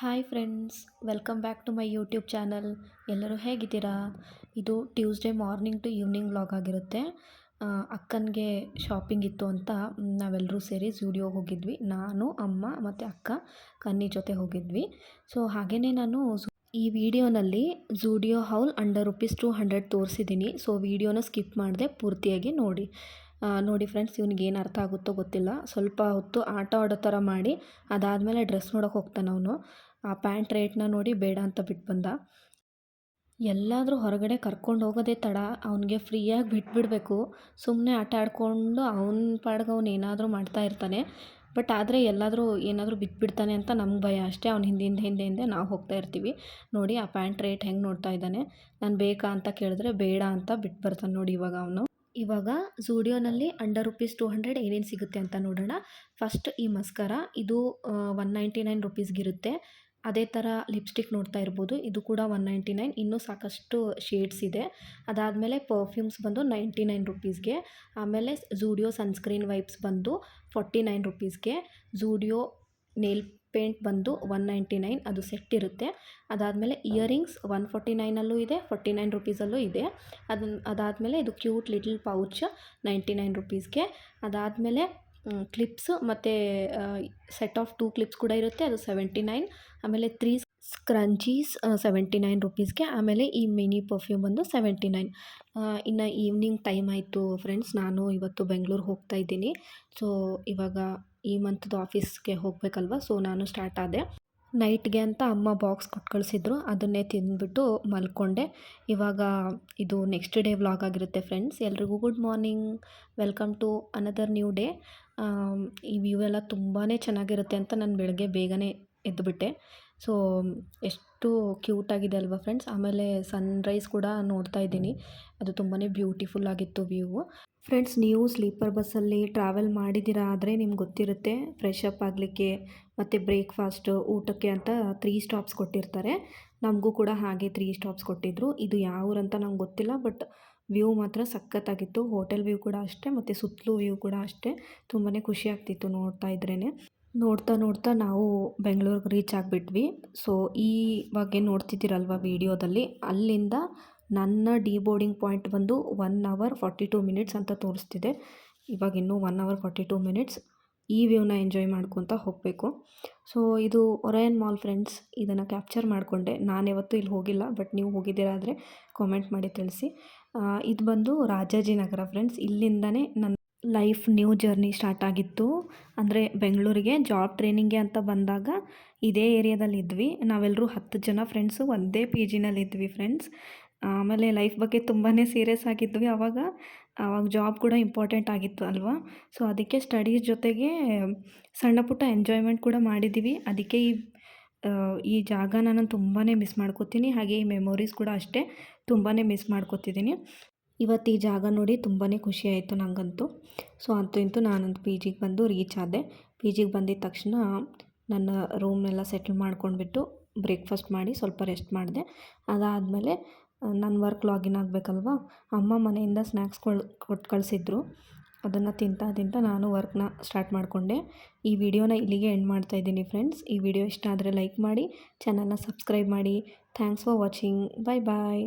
Hi friends, welcome back to my YouTube channel. ಎಲ್ಲರೂ ಹೇಗಿದ್ದೀರಾ? ಇದು Tuesday morning to evening vlog ಆಗಿರುತ್ತೆ. ಅಕ್ಕನಿಗೆ ಶಾಪಿಂಗ್ ಇತ್ತು ಅಂತ ನಾವೆಲ್ಲರೂ ಸೇರಿ ಝೂಡಿಯೋಗೆ ಹೋಗಿದ್ವಿ. ನಾನು, ಅಮ್ಮ ಮತ್ತು ಅಕ್ಕ ಕನ್ನಿ ಜೊತೆ ಹೋಗಿದ್ವಿ. ಸೊ ಹಾಗೆಯೇ ನಾನು ಈ ವಿಡಿಯೋನಲ್ಲಿ Zudio haul under rupees two hundred ತೋರಿಸಿದ್ದೀನಿ. ಸೊ, ವಿಡಿಯೋನ ಸ್ಕಿಪ್ ಮಾಡಿದೆ ಪೂರ್ತಿಯಾಗಿ ನೋಡಿ. ನೋಡಿ ಫ್ರೆಂಡ್ಸ್, ಇವ್ನಿಗೆ ಏನು ಅರ್ಥ ಆಗುತ್ತೋ ಗೊತ್ತಿಲ್ಲ. ಸ್ವಲ್ಪ ಹೊತ್ತು ಆಟ ಆಡೋ ಥರ ಮಾಡಿ, ಅದಾದಮೇಲೆ ಡ್ರೆಸ್ ನೋಡೋಕೆ ಹೋಗ್ತಾನೆ ಅವನು. ಆ ಪ್ಯಾಂಟ್ ರೇಟ್ನ ನೋಡಿ ಬೇಡ ಅಂತ ಬಿಟ್ಟು ಬಂದ ಎಲ್ಲಾದರೂ ಹೊರಗಡೆ ಕರ್ಕೊಂಡು ಹೋಗೋದೇ ತಡ, ಅವನಿಗೆ ಫ್ರೀಯಾಗಿ ಬಿಟ್ಬಿಡಬೇಕು. ಸುಮ್ಮನೆ ಆಟ ಆಡಿಕೊಂಡು ಅವನ ಪಾಡ್ಗೆ ಅವ್ನು ಏನಾದರೂ ಮಾಡ್ತಾ ಇರ್ತಾನೆ. ಬಟ್ ಆದರೆ ಎಲ್ಲಾದರೂ ಏನಾದರೂ ಬಿಟ್ಬಿಡ್ತಾನೆ ಅಂತ ನಮ್ಗೆ ಭಯ ಅಷ್ಟೇ. ಅವ್ನು ಹಿಂದಿಂದ ಹಿಂದೆ ಹಿಂದೆ ನಾವು ಹೋಗ್ತಾ ಇರ್ತೀವಿ. ನೋಡಿ ಆ ಪ್ಯಾಂಟ್ ರೇಟ್ ಹೆಂಗೆ ನೋಡ್ತಾ ಇದ್ದಾನೆ. ನಾನು ಬೇಕಾ ಅಂತ ಕೇಳಿದ್ರೆ ಬೇಡ ಅಂತ ಬಿಟ್ಟು ಬರ್ತಾನೆ ನೋಡಿ ಇವಾಗ ಅವನು. ಇವಾಗ ಝೂಡಿಯೋನಲ್ಲಿ ಅಂಡರ್ ರುಪೀಸ್ ಟು ಹಂಡ್ರೆಡ್ ಏನೇನು ಸಿಗುತ್ತೆ ಅಂತ ನೋಡೋಣ. ಫಸ್ಟ್ ಈ ಮಸ್ಕರ, ಇದು ಒನ್ ನೈಂಟಿ ನೈನ್ ರುಪೀಸ್ಗಿರುತ್ತೆ. ಅದೇ ಥರ ಲಿಪ್ಸ್ಟಿಕ್ ನೋಡ್ತಾ ಇರ್ಬೋದು. ಇದು ಕೂಡ ಒನ್ ನೈಂಟಿ ನೈನ್ ಇನ್ನೂ ಸಾಕಷ್ಟು ಶೇಡ್ಸ್ ಇದೆ. ಅದಾದಮೇಲೆ ಪರ್ಫ್ಯೂಮ್ಸ್ ಬಂದು ನೈಂಟಿ ನೈನ್ ರುಪೀಸ್ಗೆ. ಆಮೇಲೆ ಝೂಡಿಯೋ ಸನ್ಸ್ಕ್ರೀನ್ ವೈಪ್ಸ್ ಬಂದು ಫಾರ್ಟಿ ನೈನ್ ರುಪೀಸ್ಗೆ. ಝೂಡಿಯೋ ನೇಲ್ ಪೇಂಟ್ ಬಂದು ಒನ್ ನೈಂಟಿ ನೈನ್ ಅದು ಸೆಟ್ ಇರುತ್ತೆ. ಅದಾದಮೇಲೆ ಇಯರಿಂಗ್ಸ್ ಒನ್ ಫಾರ್ಟಿ ನೈನಲ್ಲೂ ಇದೆ ಫಾರ್ಟಿ ನೈನ್ ರುಪೀಸಲ್ಲೂ ಇದೆ. ಅದನ್ನ ಅದಾದಮೇಲೆ ಇದು cute little pouch ninety nine ರುಪೀಸ್ಗೆ. ಅದಾದಮೇಲೆ ಕ್ಲಿಪ್ಸು ಮತ್ತು ಸೆಟ್ ಆಫ್ ಟೂ ಕ್ಲಿಪ್ಸ್ ಕೂಡ ಇರುತ್ತೆ. ಅದು ಸೆವೆಂಟಿ ನೈನ್ ಆಮೇಲೆ ತ್ರೀ ಸ್ಕ್ರಂಚೀಸ್ ಸೆವೆಂಟಿ ನೈನ್ ರುಪೀಸ್ಗೆ ಆಮೇಲೆ ಈ ಮಿನಿ ಪರ್ಫ್ಯೂಮ್ ಬಂದು ಸೆವೆಂಟಿ ನೈನ್ ಇನ್ನು ಈವ್ನಿಂಗ್ ಟೈಮ್ ಆಯಿತು ಫ್ರೆಂಡ್ಸ್ ನಾನು ಇವತ್ತು ಬೆಂಗಳೂರು ಹೋಗ್ತಾ ಇದ್ದೀನಿ. ಸೊ ಇವಾಗ ಈ ಮಂತ್ದು ಆಫೀಸ್ಗೆ ಹೋಗಬೇಕಲ್ವ? ಸೊ ನಾನು ಸ್ಟಾರ್ಟ್ ಆದೆ. ನೈಟ್ಗೆ ಅಂತ ಅಮ್ಮ ಬಾಕ್ಸ್ ಕೊಟ್ಟು ಕಳಿಸಿದ್ರು ಅದನ್ನೇ ತಿಂದ್ಬಿಟ್ಟು ಮಲ್ಕೊಂಡೆ. ಇವಾಗ ಇದು ನೆಕ್ಸ್ಟ್ ಡೇ ವ್ಲಾಗ್ ಆಗಿರುತ್ತೆ ಫ್ರೆಂಡ್ಸ್ ಎಲ್ರಿಗೂ good morning welcome to another new day ಈ ವ್ಯೂ ಎಲ್ಲ ತುಂಬಾ ಚೆನ್ನಾಗಿರುತ್ತೆ ಅಂತ ನಾನು ಬೆಳಗ್ಗೆ ಬೇಗನೆ ಎದ್ದುಬಿಟ್ಟೆ ಸೊ ಎಷ್ಟು ಕ್ಯೂಟ್ ಆಗಿದೆ ಅಲ್ವಾ ಫ್ರೆಂಡ್ಸ್? ಆಮೇಲೆ ಸನ್ರೈಸ್ ಕೂಡ ನೋಡ್ತಾ ಇದ್ದೀನಿ. ಅದು ತುಂಬಾ ಬ್ಯೂಟಿಫುಲ್ ಆಗಿತ್ತು ವ್ಯೂ. ಫ್ರೆಂಡ್ಸ್, ನೀವು ಸ್ಲೀಪರ್ ಬಸ್ಸಲ್ಲಿ ಟ್ರಾವೆಲ್ ಮಾಡಿದ್ದೀರಾ ಆದರೆ ನಿಮ್ಗೆ ಗೊತ್ತಿರುತ್ತೆ, ಫ್ರೆಶ್ ಅಪ್ ಆಗಲಿಕ್ಕೆ ಮತ್ತು ಬ್ರೇಕ್ಫಾಸ್ಟ್, ಊಟಕ್ಕೆ ಅಂತ ತ್ರೀ ಸ್ಟಾಪ್ಸ್ ಕೊಟ್ಟಿರ್ತಾರೆ. ನಮಗೂ ಕೂಡ ಹಾಗೆ ತ್ರೀ ಸ್ಟಾಪ್ಸ್ ಕೊಟ್ಟಿದ್ದರು ಇದು ಯಾವ ಊರಂತ ನಂಗೆ ಗೊತ್ತಿಲ್ಲ ಬಟ್ ವ್ಯೂ ಮಾತ್ರ ಸಖತ್ತಾಗಿತ್ತು. ಹೋಟೆಲ್ ವ್ಯೂ ಕೂಡ ಅಷ್ಟೇ, ಮತ್ತು ಸುತ್ತಲೂ ವ್ಯೂ ಕೂಡ ಅಷ್ಟೇ. ತುಂಬಾ ಖುಷಿ ಆಗ್ತಿತ್ತು ನೋಡ್ತಾ ಇದ್ರೇ ನೋಡ್ತಾ ನೋಡ್ತಾ ನಾವು ಬೆಂಗಳೂರಿಗೆ ರೀಚ್ ಆಗಿಬಿಟ್ವಿ. ಸೊ ಇವಾಗ ನೋಡ್ತಿದ್ದೀರಲ್ವ ವಿಡಿಯೋದಲ್ಲಿ? ಅಲ್ಲಿಂದ ನನ್ನ ಡಿ ಬೋರ್ಡಿಂಗ್ ಪಾಯಿಂಟ್ ಬಂದು one hour forty two minutes ಅಂತ ತೋರಿಸ್ತಿದೆ. ಇವಾಗ ಇನ್ನೂ one hour forty two minutes ಈ ವ್ಯೂನ ಎಂಜಾಯ್ ಮಾಡ್ಕೊತ ಹೋಗಬೇಕು. ಸೊ ಇದು ಒರಯನ್ ಮಾಲ್ ಫ್ರೆಂಡ್ಸ್ ಇದನ್ನು ಕ್ಯಾಪ್ಚರ್ ಮಾಡಿಕೊಂಡೆ. ನಾನು ಯಾವತ್ತೂ ಇಲ್ಲಿ ಹೋಗಿಲ್ಲ ಬಟ್ ನೀವು ಹೋಗಿದ್ದೀರಾದರೆ ಕಾಮೆಂಟ್ ಮಾಡಿ ತಿಳಿಸಿ. ಇದು ಬಂದು ರಾಜಾಜಿನಗರ ಫ್ರೆಂಡ್ಸ್ ಇಲ್ಲಿಂದನೇ ನನ್ನ ಲೈಫ್ ನ್ಯೂ ಜರ್ನಿ ಸ್ಟಾರ್ಟ್ ಆಗಿತ್ತು. ಅಂದರೆ ಬೆಂಗಳೂರಿಗೆ ಜಾಬ್ ಟ್ರೈನಿಂಗ್ಗೆ ಅಂತ ಬಂದಾಗ ಇದೇ ಏರಿಯಾದಲ್ಲಿ ಇದ್ವಿ. ನಾವೆಲ್ಲರೂ ಹತ್ತು ಜನ ಫ್ರೆಂಡ್ಸು ಒಂದೇ ಪಿ ಜಿನಲ್ಲಿ ಇದ್ವಿ ಫ್ರೆಂಡ್ಸ್ ಆಮೇಲೆ ಲೈಫ್ ಬಗ್ಗೆ ತುಂಬಾ ಸೀರಿಯಸ್ ಆಗಿದ್ವಿ ಆವಾಗ ಆವಾಗ ಜಾಬ್ ಕೂಡ ಇಂಪಾರ್ಟೆಂಟ್ ಆಗಿತ್ತು ಅಲ್ವಾ? ಸೊ ಅದಕ್ಕೆ ಸ್ಟಡೀಸ್ ಜೊತೆಗೆ ಸಣ್ಣ ಪುಟ್ಟ ಎಂಜಾಯ್ಮೆಂಟ್ ಕೂಡ ಮಾಡಿದ್ದೀವಿ ಅದಕ್ಕೆ ಈ ಈ ಜಾಗ ನಾನು ತುಂಬಾ ಮಿಸ್ ಮಾಡ್ಕೋತೀನಿ. ಹಾಗೆ ಈ ಮೆಮೊರೀಸ್ ಕೂಡ ಅಷ್ಟೇ ತುಂಬಾ ಮಿಸ್ ಮಾಡ್ಕೋತಿದ್ದೀನಿ. ಇವತ್ತು ಈ ಜಾಗ ನೋಡಿ ತುಂಬಾ ಖುಷಿ ಆಯಿತು ನನಗಂತೂ ಸೊ ಅಂತೂ ಇಂತೂ ನಾನಂತೂ ಪಿ ಜಿಗೆ ಬಂದು ರೀಚ್ ಆದೆ. ಪಿ ಜಿಗೆ ಬಂದಿದ್ದ ತಕ್ಷಣ ನನ್ನ ರೂಮ್ನೆಲ್ಲ ಸೆಟ್ಲ್ ಮಾಡ್ಕೊಂಡ್ಬಿಟ್ಟು ಬ್ರೇಕ್ಫಾಸ್ಟ್ ಮಾಡಿ ಸ್ವಲ್ಪ ರೆಸ್ಟ್ ಮಾಡಿದೆ. ಅದಾದಮೇಲೆ ನನ್ನ ವರ್ಕ್ ಲಾಗಿನ್ ಆಗಬೇಕಲ್ವ? ಅಮ್ಮ ಮನೆಯಿಂದ ಸ್ನ್ಯಾಕ್ಸ್ಗಳು ಕೊಟ್ಟು ಕಳಿಸಿದ್ರು. ಅದನ್ನು ತಿಂತಾ ತಿಂತಾ ನಾನು ವರ್ಕ್ನ ಸ್ಟಾರ್ಟ್ ಮಾಡಿಕೊಂಡೆ. ಈ ವಿಡಿಯೋನ ಇಲ್ಲಿಗೆ ಎಂಡ್ ಮಾಡ್ತಾ ಇದ್ದೀನಿ ಫ್ರೆಂಡ್ಸ್ ಈ ವಿಡಿಯೋ ಇಷ್ಟ ಆದರೆ ಲೈಕ್ ಮಾಡಿ ಚಾನಲ್ನ ಸಬ್ಸ್ಕ್ರೈಬ್ ಮಾಡಿ. Thanks for watching bye bye